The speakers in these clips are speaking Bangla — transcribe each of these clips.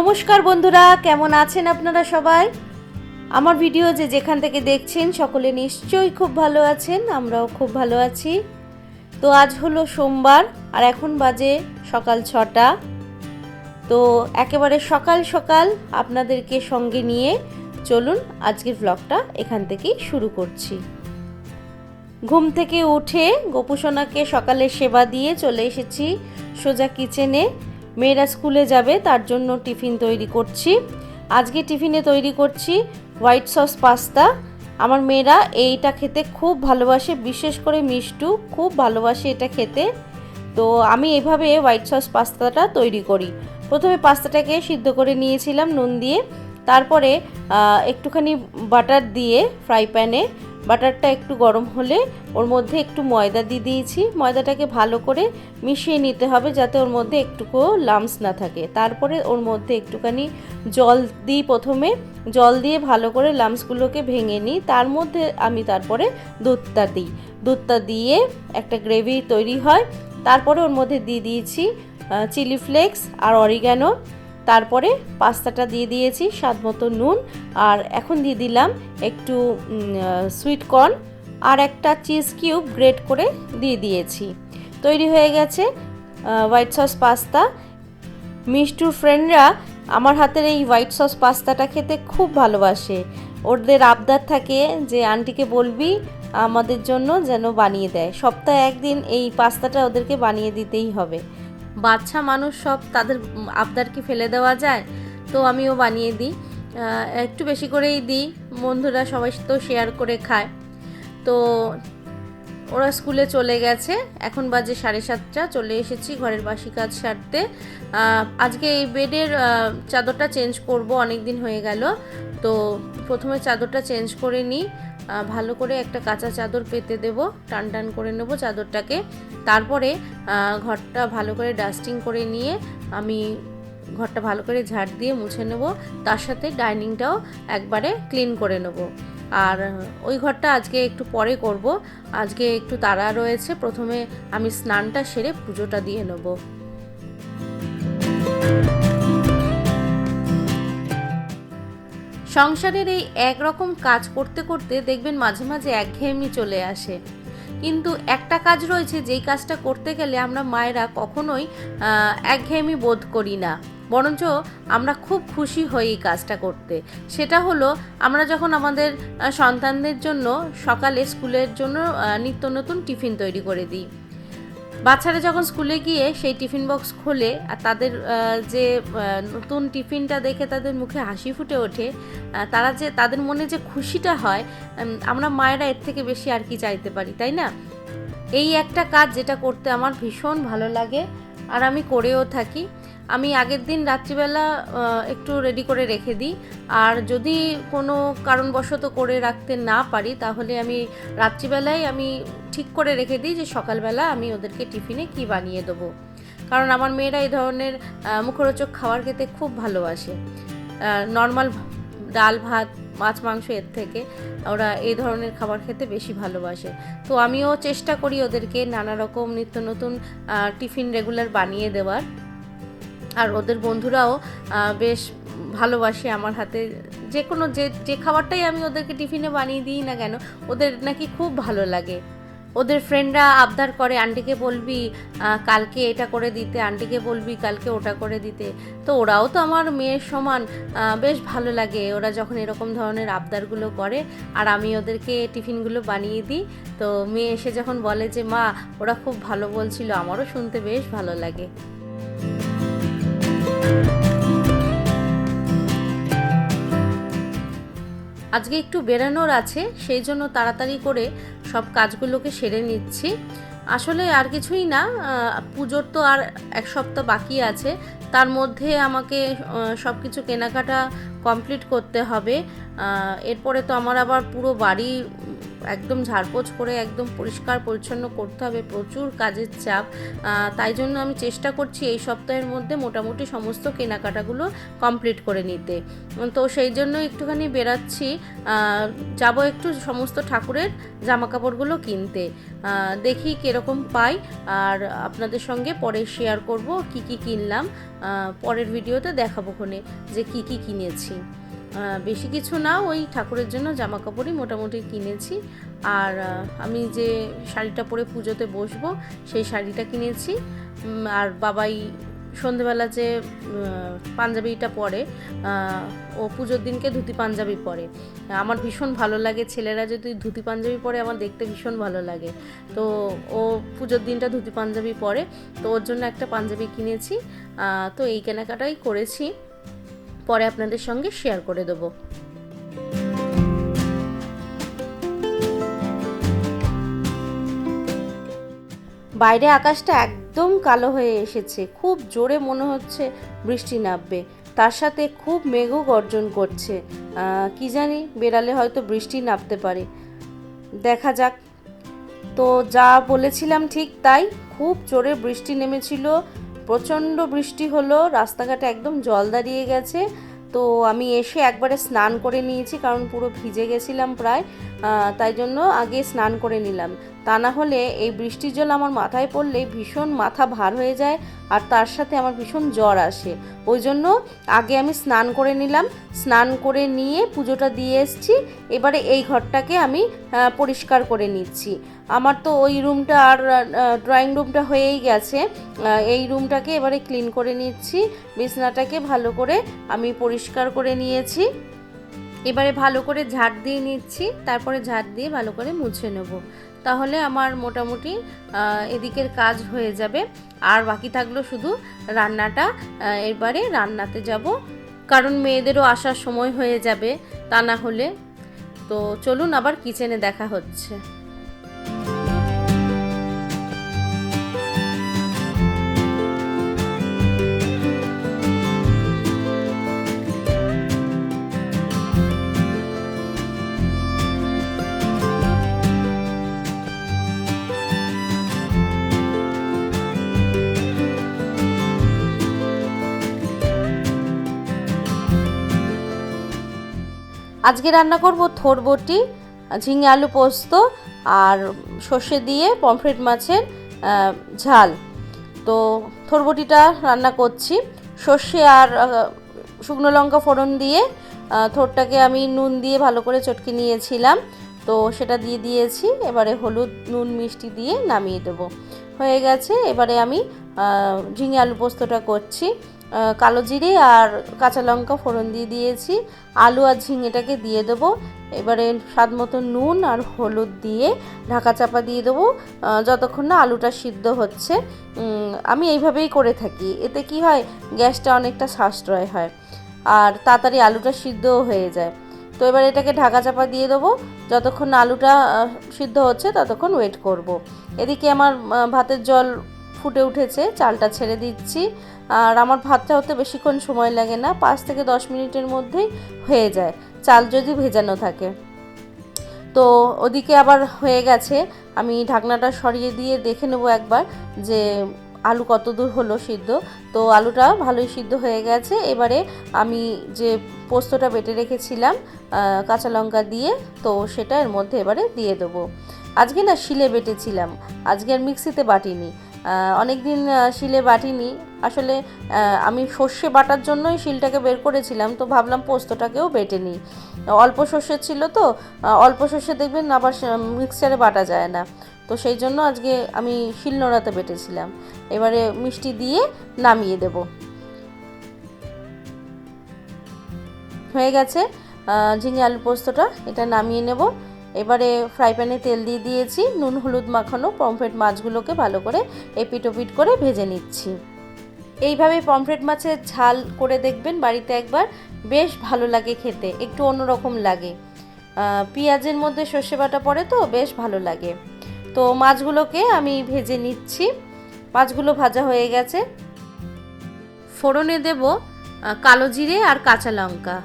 নমস্কার বন্ধুরা, কেমন আছেন আপনারা সবাই? আমার ভিডিও যে যেখান থেকে দেখছেন, সকলে নিশ্চয়ই খুব ভালো আছেন, আমরাও খুব ভালো আছি। তো আজ হলো সোমবার, আর এখন বাজে সকাল ছটা। তো একেবারে সকাল সকাল আপনাদেরকে সঙ্গে নিয়ে চলুন আজকের ব্লগটা এখান থেকেই শুরু করছি। ঘুম থেকে উঠে গোপুসোনাকে সকালে সেবা দিয়ে চলে এসেছি সোজা কিচেনে মেয়েরা স্কুলে যাবে, তার জন্য টিফিন তৈরি করছি। আজকে টিফিনে তৈরি করছি হোয়াইট সস পাস্তা। আমার মেয়েরা এইটা খেতে খুব ভালোবাসে, বিশেষ করে মিষ্টু খুব ভালোবাসে এটা খেতে। তো আমি এভাবে হোয়াইট সস পাস্তাটা তৈরি করি। প্রথমে পাস্তাটাকে সিদ্ধ করে নিয়েছিলাম নুন দিয়ে। তারপরে একটুখানি বাটার দিয়ে ফ্রাই প্যানে বাটারটা একটু গরম হলে ওর মধ্যে একটু ময়দা দিয়ে দিয়েছি। ময়দাটাকে ভালো করে মিশিয়ে নিতে হবে যাতে ওর মধ্যে একটুকুও লামস না থাকে। তারপরে ওর মধ্যে একটুখানি জল দিই প্রথমে। জল দিয়ে ভালো করে লামসগুলোকে ভেঙে নিই। তার মধ্যে আমি তারপরে দুধটা দিই। দুধটা দিয়ে একটা গ্রেভি তৈরি হয়। তারপরে ওর মধ্যে দিয়ে দিয়েছি চিলি ফ্লেক্স আর অরিগ্যানো তারপরে পাস্তাটা দিয়ে দিয়েছি, স্বাদ মতো নুন, আর এখন দিয়ে দিলাম একটু সুইট কর্ন আর একটা চিজ কিউব গ্রেট করে দিয়ে দিয়েছি। তৈরি হয়ে গেছে হোয়াইট সস পাস্তা। মিষ্টুর ফ্রেন্ডরা আমার হাতের এই হোয়াইট সস পাস্তাটা খেতে খুব ভালোবাসে। ওদের আবদার থাকে যে আন্টিকে বলবি আমাদের জন্য যেন বানিয়ে দেয়। সপ্তাহে একদিন এই পাস্তাটা ওদেরকে বানিয়ে দিতেই হবে। বাচ্চা মানুষ সব তাদের আবদার কি ফেলে দেওয়া যায়, তো আমিও বানিয়ে দিই। একটু বেশি করেই দিই, বন্ধুরা সবাই তো শেয়ার করে খায়। তো ওরা স্কুলে চলে গেছে, এখন বাজে সাড়ে সাতটা, চলে এসেছি ঘরের বাসি কাজ সারতে আজকে এই বেডের চাদরটা চেঞ্জ করব অনেক দিন হয়ে গেল। তো প্রথমে চাদরটা চেঞ্জ করে নিই ভালো করে একটা কাঁচা চাদর পেতে দেব, টান টান করে নেব চাদরটাকে। তারপরে ঘরটা ভালো করে ডাস্টিং করে নিয়ে আমি ঘরটা ভালো করে ঝাড় দিয়ে মুছে নেব। তার সাথে ডাইনিংটাও একবারে ক্লিন করে নেব। আর ওই ঘরটা আজকে একটু পরে করব। আজকে একটু তাড়া রয়েছে। প্রথমে আমি স্নানটা সেরে পুজোটা দিয়ে নেব। সংসারের এই একরকম কাজ করতে করতে দেখবেন মাঝে মাঝে একঘেয়েমি চলে আসে। কিন্তু একটা কাজ রয়েছে, যেই কাজটা করতে গেলে আমরা মায়েরা কখনোই একঘেয়েমি বোধ করি না। বরঞ্চ আমরা খুব খুশি হই এই কাজটা করতে। সেটা হলো, আমরা যখন আমাদের সন্তানদের জন্য সকালে স্কুলের জন্য নিত্য নতুন টিফিন তৈরি করে দিই। বাচ্চারা যখন স্কুলে গিয়ে সেই টিফিন বক্স খোলে আর তাদের যে নতুন টিফিনটা দেখে তাদের মুখে হাসি ফুটে ওঠে তারা যে, তাদের মনে যে খুশিটা হয় আমরা মায়েরা এর থেকে বেশি আর কি চাইতে পারি, তাই না? এই একটা কাজ যেটা করতে আমার ভীষণ ভালো লাগে আর আমি করেও থাকি। আমি আগের দিন রাত্রিবেলা একটু রেডি করে রেখে দিই। আর যদি কোনো কারণবশত করে রাখতে না পারি, তাহলে আমি রাত্রিবেলায় আমি ঠিক করে রেখে দিই যে সকালবেলা আমি ওদেরকে টিফিনে কি বানিয়ে দেবো। কারণ আমার মেয়েরা এই ধরনের মুখরোচক খাবার খেতে খুব ভালোবাসে। নর্মাল ডাল ভাত, মাছ, মাংস এর থেকে ওরা এই ধরনের খাবার খেতে বেশি ভালোবাসে। তো আমিও চেষ্টা করি ওদেরকে নানা রকম নিত্য নতুন টিফিন রেগুলার বানিয়ে দেওয়ার। আর ওদের বন্ধুরাও বেশ ভালোবাসে আমার হাতে। যে কোনো যে যে খাবারটাই আমি ওদেরকে টিফিনে বানিয়ে দিই না কেন, ওদের নাকি খুব ভালো লাগে। ওদের ফ্রেন্ডরা আবদার করে, আন্টিকে বলবি কালকে এটা করে দিতে, আন্টিকে বলবি কালকে ওটা করে দিতে। তো ওরাও তো আমার মেয়ের সমান বেশ ভালো লাগে। ওরা যখন এরকম ধরনের আবদারগুলো করে, আর আমি ওদেরকে টিফিনগুলো বানিয়ে দিই, তো মেয়ে এসে যখন বলে যে, মা, ওরা খুব ভালো বলছিল, আমারও শুনতে বেশ ভালো লাগে। আজকে একটু বেরানোর আছে, সেই জন্য তাড়াতাড়ি করে সব কাজগুলোকে সেরে নিচ্ছি। আসলে আর কিছুই না পুজোর তো আর এক সপ্তাহ বাকি আছে, তার মধ্যে আমাকে সব কিছু কেনাকাটা কমপ্লিট করতে হবে। এরপরে তো আমার আবার পুরো বাড়ি একদম ঝাড়পোছ করে, একদম পরিষ্কার পরিচ্ছন্ন করতে হবে। প্রচুর কাজের চাপ। তাই জন্য আমি চেষ্টা করছি এই সপ্তাহের মধ্যে মোটামুটি সমস্ত কেনাকাটাগুলো কমপ্লিট করে নিতে। তো সেই জন্য একটুখানি বেরাচ্ছি। যাব একটু সমস্ত ঠাকুরের জামা কাপড়গুলো কিনতে দেখি কীরকম পাই। আর আপনাদের সঙ্গে পরে শেয়ার করব কি কি কিনলাম। পরের ভিডিওতে দেখাবো ক্ষণে যে কি কি কিনেছি। বেশি কিছু না, ওই ঠাকুরের জন্য জামা কাপড়ই মোটামুটি কিনেছি। আর আমি যে শাড়িটা পরে পুজোতে বসবো, সেই শাড়িটা কিনেছি। আর বাবাই সন্ধেবেলা যে পাঞ্জাবিটা পরে ও পুজোর দিনকে ধুতি পাঞ্জাবি পরে। আমার ভীষণ ভালো লাগে, ছেলেরা যদি ধুতি পাঞ্জাবি পরে, আমার দেখতে ভীষণ ভালো লাগে। তো ও পুজোর দিনটা ধুতি পাঞ্জাবি পরে, তো ওর জন্য একটা পাঞ্জাবি কিনেছি। তো এই কেনাকাটাই করেছি। পরে আপনাদের সঙ্গে শেয়ার করে দেবো। বাইরে আকাশটা একদম কালো হয়ে এসেছে। খুব জোরে মনে হচ্ছে বৃষ্টি নামবে। তার সাথে খুব মেঘও গর্জন করছে। কি জানি, বেড়ালে হয়তো বৃষ্টি নামতে পারে। দেখা যাক। তো যা বলেছিলাম ঠিক তাই। খুব জোরে বৃষ্টি নেমেছিল। প্রচণ্ড বৃষ্টি হলো, রাস্তাঘাটে একদম জল দাঁড়িয়ে গেছে। তো আমি এসে একবারে স্নান করে নিয়েছি, কারণ পুরো ভিজে গেছিলাম প্রায় তাই জন্য আগে স্নান করে নিলাম। তা না হলে এই বৃষ্টির জল আমার মাথায় পড়লে ভীষণ মাথা ভার হয়ে যায় আর তার সাথে আমার ভীষণ জ্বর আসে। ওই জন্য আগে আমি স্নান করে নিলাম। স্নান করে নিয়ে পুজোটা দিয়ে এসছি। এবারে এই ঘরটাকে আমি পরিষ্কার করে নিচ্ছি। আমার তো ওই রুমটা আর ড্রয়িং রুমটা হয়েই গেছে। এই রুমটাকে এবারে ক্লিন করে নিচ্ছি। বিছনাটাকে ভালো করে আমি পরিষ্কার করে নিয়েছি। এবারে ভালো করে ঝাড় দিয়ে নিচ্ছি। তারপরে ঝাড় দিয়ে ভালো করে মুছে নেব। তাহলে আমার মোটামুটি এদিকের কাজ হয়ে যাবে। আর বাকি থাকল শুধু রান্নাটা। এবারে রান্নাতে যাব। কারণ মেয়েদেরও আসার সময় হয়ে যাবে তা না হলে। তো চলুন আবার কিচেনে দেখা হচ্ছে। আজকে রান্না করব থোর বটি, ঝিঙে আলু পোস্ত আর সর্ষে দিয়ে পমফ্রেট মাছের ঝাল। তো থোর বটিটা রান্না করছি। সর্ষে আর শুকনো লঙ্কা ফোড়ন দিয়ে থোরটাকে আমি নুন দিয়ে ভালো করে চটকে নিয়েছিলাম। তো সেটা দিয়ে দিয়েছি। এবারে হলুদ, নুন, মিষ্টি দিয়ে নামিয়ে দেবো। হয়ে গেছে। এবারে আমি ঝিঙে আলু পোস্তটা করছি। কালো জিরে আর কাঁচা লঙ্কা ফোড়ন দিয়ে দিয়েছি। আলু আর ঝিঙেটাকে দিয়ে দেবো। এবারে স্বাদ মতো নুন আর হলুদ দিয়ে ঢাকা চাপা দিয়ে দেবো। যতক্ষণ না আলুটা সিদ্ধ হচ্ছে। আমি এইভাবেই করে থাকি। এতে কি হয়, গ্যাসটা অনেকটা সাশ্রয় হয় আর তাড়াতাড়ি আলুটা সিদ্ধও হয়ে যায়। তো এবার এটাকে ঢাকা চাপা দিয়ে দেবো। যতক্ষণ আলুটা সিদ্ধ হচ্ছে ততক্ষণ ওয়েট করব। এদিকে আমার ভাতের জল ফুটে উঠেছে। চালটা ছেড়ে দিচ্ছি। আর আমার ভাতটা হতে বেশিক্ষণ সময় লাগে না, পাঁচ থেকে দশ মিনিটের মধ্যেই হয়ে যায়, চাল যদি ভেজানো থাকে। তো ওদিকে আবার হয়ে গেছে, আমি ঢাকনাটা সরিয়ে দিয়ে দেখে নেব একবার যে আলু কত দূর হলো সিদ্ধ। তো আলুটা ভালোই সিদ্ধ হয়ে গেছে, এবারে আমি যে পোস্তটা বেটে রেখেছিলাম কাঁচা লঙ্কা দিয়ে, তো সেটা এর মধ্যে এবারে দিয়ে দেবো। আজকে না শিলে বেটেছিলাম, আজকে আর মিক্সিতে বাটিনি। অনেক দিন শিলে বাটিনি। আসলে আমি সর্ষে বাটার জন্যই শিলটাকে বের করেছিলাম, তো ভাবলাম পোস্তটাকেও বেটে নিই। অল্প সর্ষে ছিল তো অল্প সর্ষে দেখবেন আবার মিক্সারে বাটা যায় না। তো সেই জন্য আজকে আমি শিলনোড়াতে বেটেছিলাম। এবারে মিষ্টি দিয়ে নামিয়ে দেব। হয়ে গেছে ঝিঙে আলু পোস্তটা। এটা নামিয়ে নেব। এবারে ফ্রাই প্যানে তেল দিয়ে দিয়েছি, নুন, হলুদ মাখানো পমফ্রেট মাছগুলোকে ভালো করে এপিট ওপিট করে ভেজে নিচ্ছি। এইভাবে পমফ্রেট মাছের ঝাল করে দেখবেন বাড়িতে একবার, বেশ ভালো লাগে খেতে, একটু অন্যরকম লাগে। পেঁয়াজের মধ্যে সর্ষে বাটা পড়ে তো, বেশ ভালো লাগে। তো মাছগুলোকে আমি ভেজে নিচ্ছি, মাছগুলো ভাজা হয়ে গেছে। ফোড়নে দেব কালো জিরে আর কাঁচা লঙ্কা।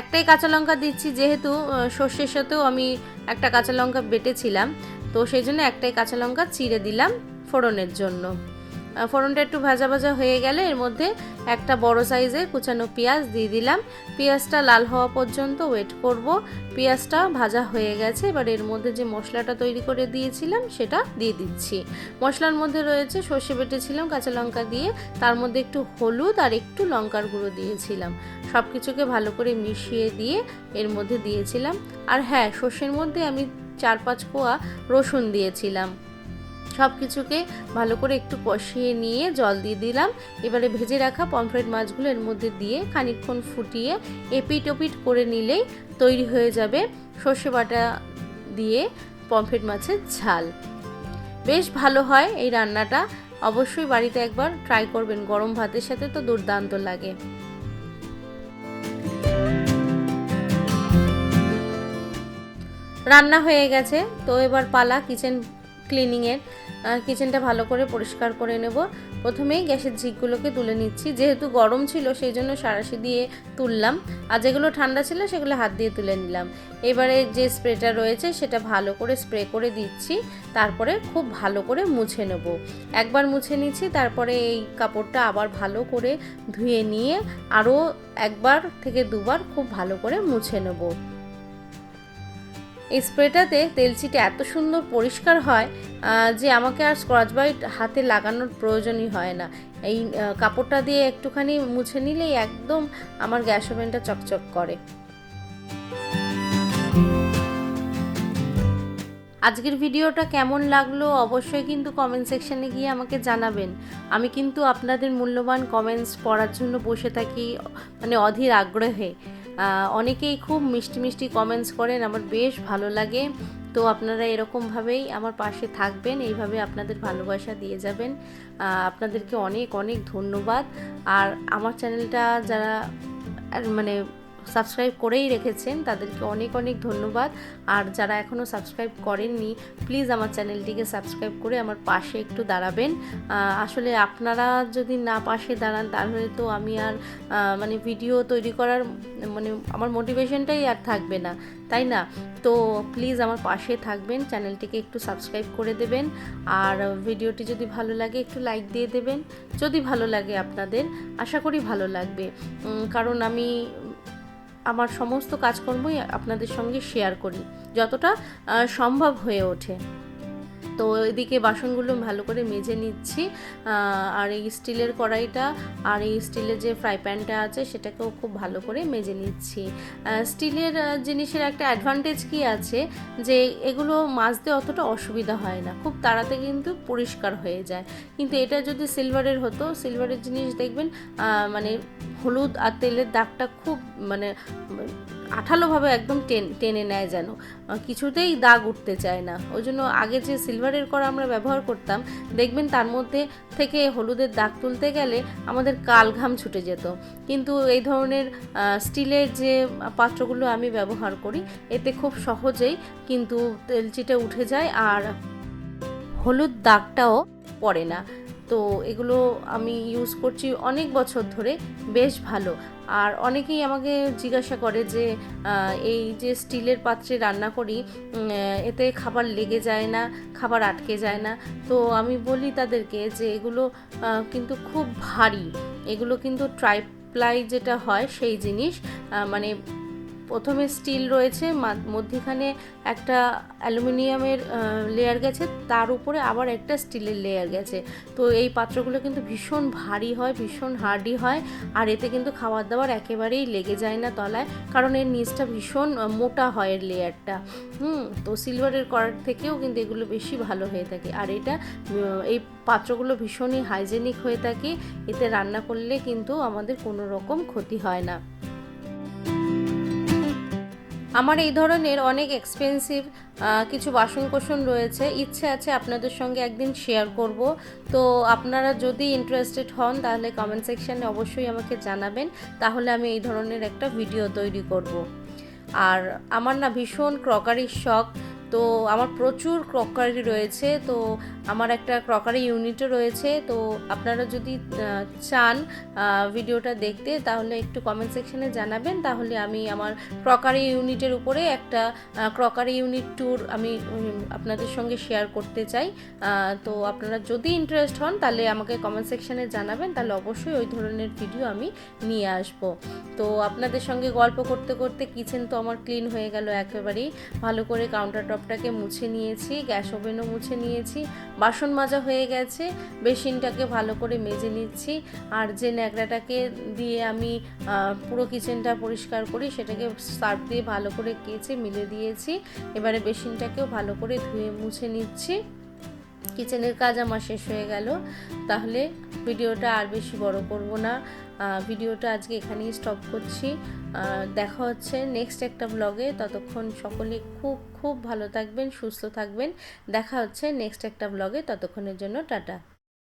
একটাই কাঁচা লঙ্কা দিচ্ছি, যেহেতু সর্ষের সাথেও আমি একটা কাঁচা লঙ্কা বেটেছিলাম। তো সেই জন্য একটাই কাঁচা লঙ্কা চিড়ে দিলাম ফোড়নের জন্য। ফোড়নটা একটু ভাজা ভাজা হয়ে গেলে এর মধ্যে একটা বড় সাইজের কুচানো পেঁয়াজ দিয়ে দিলাম। পেঁয়াজটা লাল হওয়া পর্যন্ত ওয়েট করব। পেঁয়াজটা ভাজা হয়ে গেছে, এবার এর মধ্যে যে মশলাটা তৈরি করে দিয়েছিলাম সেটা দিয়ে দিচ্ছি। মশলার মধ্যে রয়েছে সর্ষে বেটেছিলাম, কাঁচা লঙ্কা দিয়ে, তার মধ্যে একটু হলুদ আর একটু লঙ্কার গুঁড়ো দিয়েছিলাম। সব কিছুকে ভালো করে মিশিয়ে দিয়ে এর মধ্যে দিয়েছিলাম। আর হ্যাঁ সর্ষের মধ্যে আমি চার পাঁচ কোয়া রসুন দিয়েছিলাম। সব কিছুকে ভালো করে একটু কষিয়ে নিয়ে জল দিয়ে দিলাম। এবারে ভেজে রাখা পমফ্রেট মাছগুলো এর মধ্যে দিয়ে খানিকক্ষণ ফুটিয়ে এপিট ওপিট করে নিলেই তৈরি হয়ে যাবে সর্ষে বাটা দিয়ে পমফ্রেট মাছের ঝাল। বেশ ভালো হয় এই রান্নাটা। অবশ্যই বাড়িতে একবার ট্রাই করবেন, গরম ভাতের সাথে তো দুর্দান্ত লাগে। রান্না হয়ে গেছে। তো এবার পালা কিচেন ক্লিনিংয়ের কিচেনটা ভালো করে পরিষ্কার করে নেব। প্রথমেই গ্যাসের ঝিকগুলোকে তুলে নিচ্ছি। যেহেতু গরম ছিল, সেই জন্য সারাশি দিয়ে তুললাম। আর যেগুলো ঠান্ডা ছিল, সেগুলো হাত দিয়ে তুলে নিলাম। এবারে যে স্প্রেটা রয়েছে, সেটা ভালো করে স্প্রে করে দিচ্ছি। তারপরে খুব ভালো করে মুছে নেব। একবার মুছে নিচ্ছি, তারপরে এই কাপড়টা আবার ভালো করে ধুয়ে নিয়ে আরও একবার থেকে দুবার খুব ভালো করে মুছে নেব। এই স্প্রেটাতে তেলচিটে এত সুন্দর পরিষ্কার হয় যে আমাকে আর স্ক্রচ বাইট হাতে লাগানোর প্রয়োজনই হয় না। এই কাপড়টা দিয়ে একটুখানি মুছে নিলেই একদম আমার গ্যাস ওভেনটা চকচক করে। আজকের ভিডিওটা কেমন লাগল অবশ্যই কিন্তু কমেন্ট সেকশানে গিয়ে আমাকে জানাবেন। আমি কিন্তু আপনাদের মূল্যবান কমেন্টস পড়ার জন্য বসে থাকি মানে অধীর আগ্রহে। অনেকেই খুব মিষ্টি মিষ্টি কমেন্টস করেন, আমার বেশ ভালো লাগে। তো আপনারা এরকমভাবেই আমার পাশে থাকবেন, এইভাবে আপনাদের ভালোবাসা দিয়ে যাবেন। আপনাদেরকে অনেক অনেক ধন্যবাদ। আর আমার চ্যানেলটা যারা মানে সাবস্ক্রাইব করেই রেখেছেন, তাদেরকে অনেক অনেক ধন্যবাদ। আর যারা এখনও সাবস্ক্রাইব করেননি, প্লিজ আমার চ্যানেলটিকে সাবস্ক্রাইব করে আমার পাশে একটু দাঁড়াবেন। আসলে আপনারা যদি না পাশে দাঁড়ান, তাহলে তো আমি আর মানে ভিডিও তৈরি করার মানে আমার মোটিভেশনটাই আর থাকবে না, তাই না? তো প্লিজ আমার পাশে থাকবেন, চ্যানেলটিকে একটু সাবস্ক্রাইব করে দেবেন। আর ভিডিওটি যদি ভালো লাগে, একটু লাইক দিয়ে দেবেন, যদি ভালো লাগে আপনাদের, আশা করি ভালো লাগবে। কারণ আমি আমার সমস্ত কাজকর্মই আপনাদের সঙ্গে শেয়ার করি যতটা সম্ভব হয়ে ওঠে। তো এদিকে বাসনগুলো ভালো করে মেজে নিচ্ছি। আর এই স্টিলের কড়াইটা আর এই স্টিলের যে ফ্রাই প্যানটা আছে সেটাকেও খুব ভালো করে মেজে নিচ্ছি। স্টিলের জিনিসের একটা অ্যাডভান্টেজ কি আছে? যে এগুলো মাজতে অতটা অসুবিধা হয় না, খুব তাড়াতাড়ি কিন্তু পরিষ্কার হয়ে যায়। কিন্তু এটা যদি সিলভারের হতো, সিলভারের জিনিস দেখবেন মানে হলুদ আর তেলের দাগটা খুব মানে আঠালোভাবে একদম টেন নেয় যেন। কিছুতেই দাগ উঠতে চায় না। ওই জন্য আগে যে সিলভারের কড়া আমরা ব্যবহার করতাম, দেখবেন তার মধ্যে থেকে হলুদের দাগ তুলতে গেলে আমাদের কাল ঘাম ছুটে যেত। কিন্তু এই ধরনের স্টিলের যে পাত্রগুলো আমি ব্যবহার করি, এতে খুব সহজেই কিন্তু তেলচিটে উঠে যায় আর হলুদ দাগটাও পড়ে না। তো এগুলো আমি ইউজ করছি অনেক বছর ধরে, বেশ ভালো। আর অনেকেই আমাকে জিজ্ঞাসা করে যে এই যে স্টিলের পাত্রে রান্না করি এতে খাবার লেগে যায় না, খাবার আটকে যায় না। তো আমি বলি তাদেরকে যে, এগুলো কিন্তু খুব ভারী। এগুলো কিন্তু ট্রাইপ্লাই যেটা হয় সেই জিনিস মানে প্রথমে স্টিল রয়েছে মধ্যিখানে একটা অ্যালুমিনিয়ামের লেয়ার গেছে, তার উপরে আবার একটা স্টিলের লেয়ার গেছে। তো এই পাত্রগুলো কিন্তু ভীষণ ভারী হয়, ভীষণ হার্ডি হয়, আর এতে কিন্তু খাবার দাবার একেবারেই লেগে যায় না তলায়, কারণ এর নিচটা ভীষণ মোটা হয় এর লেয়ারটা হুম, তো সিলভারের করার থেকেও কিন্তু এগুলো বেশি ভালো হয়ে থাকে। আর এটা এই পাত্রগুলো ভীষণই হাইজেনিক হয়ে থাকে, এতে রান্না করলে কিন্তু আমাদের কোনো রকম ক্ষতি হয় না। আমার এই ধরনের অনেক এক্সপেন্সিভ কিছু বাসন কোসন রয়েছে। ইচ্ছে আছে আপনাদের সঙ্গে একদিন শেয়ার করব। তো আপনারা যদি ইন্টারেস্টেড হন, তাহলে কমেন্ট সেকশানে অবশ্যই আমাকে জানাবেন। তাহলে আমি এই ধরনের একটা ভিডিও তৈরি করব। আর আমার না ভীষণ ক্রকারির শখ। তো আমার প্রচুর ক্রকারি রয়েছে। তো আমার একটা ক্রকারি ইউনিটও রয়েছে, তো আপনারা যদি চান ভিডিওটা দেখতে, তাহলে একটু কমেন্ট সেকশনে জানাবেন। তাহলে আমি আমার ক্রকারি ইউনিটের উপরে একটা ক্রকারি ইউনিট ট্যুর আমি আপনাদের সঙ্গে শেয়ার করতে চাই। তো আপনারা যদি ইন্টারেস্ট হন, তাহলে আমাকে কমেন্ট সেকশনে জানাবেন, তাহলে অবশ্যই ওই ধরনের ভিডিও আমি নিয়ে আসব। তো আপনাদের সঙ্গে গল্প করতে করতে কিচেন তো আমার ক্লিন হয়ে গেল একেবারেই। ভালো করে কাউন্টার টপটাকে মুছে নিয়েছি, গ্যাস ওভেনও মুছে নিয়েছি বাসন মাজা হয়ে গেছে, বেসিনটাকে ভালো করে মেজে নিচ্ছি, আর যে ন্যাকড়াটাকে দিয়ে আমি পুরো কিচেনটা পরিষ্কার করি, সেটাকে সার্ফ দিয়ে ভালো করে কেচে মিলে দিয়েছি। এবারে বেসিনটাকেও ভালো করে ধুয়ে মুছে নিচ্ছি। কিচেনের কাজ আমার শেষ হয়ে গেল। তাহলে ভিডিওটা আর বেশি বড় করব না। ভিডিওটা আজকে এখানেই স্টপ করছি। দেখা হচ্ছে নেক্সট একটা ব্লগে ততক্ষণ সকলে খুব খুব ভালো থাকবেন, সুস্থ থাকবেন। দেখা হচ্ছে নেক্সট একটা ব্লগে ততক্ষণের জন্য টাটা।